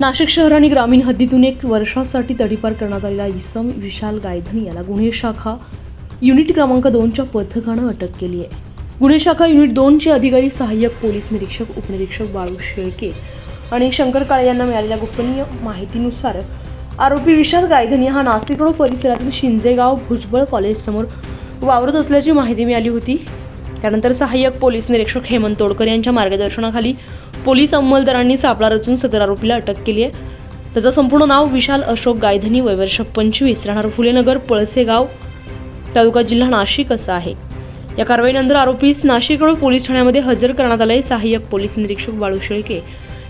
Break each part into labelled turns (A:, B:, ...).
A: नाशिक शहर आणि ग्रामीण हद्दीतून एक वर्षासाठी तडीपार करण्यात आलेला इसम विशाल गायधनी याला गुन्हे शाखा युनिट क्रमांक दोनच्या पथकानं अटक केली आहे. गुन्हे शाखा युनिट दोनचे अधिकारी सहाय्यक पोलीस निरीक्षक उपनिरीक्षक बाळू शेळके आणि शंकर काळे यांना मिळालेल्या गोपनीय माहितीनुसार आरोपी विशाल गायधनी हा नाशिक परिसरातील शिंजेगाव भुजबळ कॉलेजसमोर वावरत असल्याची माहिती मिळाली होती. त्यानंतर सहाय्यक पोलीस निरीक्षक हेमंत तोडकर यांच्या मार्गदर्शनाखाली पोलीस अंमलदारांनी सापळा रचून सदर आरोपीला अटक केली आहे. त्याचं संपूर्ण नाव विशाल अशोक गायधनी वयवर्ष पंचवीस. राहणार फुलेनगर पळसेगाव तालुका जिल्हा नाशिक असा आहे. या कारवाईनंतर आरोपीस नाशिककडून पोलीस ठाण्यामध्ये हजर करण्यात आले सहाय्यक पोलीस निरीक्षक बाळू शेळके.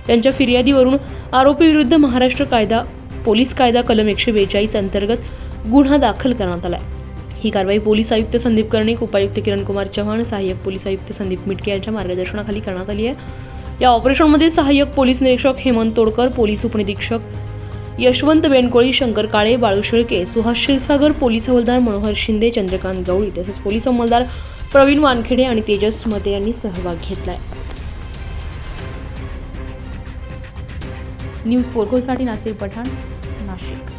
A: यांच्या फिर्यादीवरून आरोपीविरुद्ध महाराष्ट्र कायदा पोलीस कायदा कलम एकशे बेचाळीस अंतर्गत गुन्हा दाखल करण्यात आला ही कारवाई पोलीस आयुक्त संदीप कर्णिक उपायुक्त किरण कुमार चव्हाण सहाय्यक पोलीस आयुक्त संदीप मिटके यांच्या मार्गदर्शनाखाली करण्यात आली आहे. या ऑपरेशनमध्ये सहाय्यक पोलीस निरीक्षक हेमंत तोडकर पोलीस उपनिरीक्षक यशवंत बेनकोळी शंकर काळे बाळू शेळके सुहास क्षीरसागर पोलीस हवालदार मनोहर शिंदे चंद्रकांत गवळी तसेच पोलीस अंमलदार प्रवीण वानखेडे आणि तेजस मते यांनी सहभाग घेतलाय. न्यूज पोर्कोलसाठी नासिर पठाण नाशिक.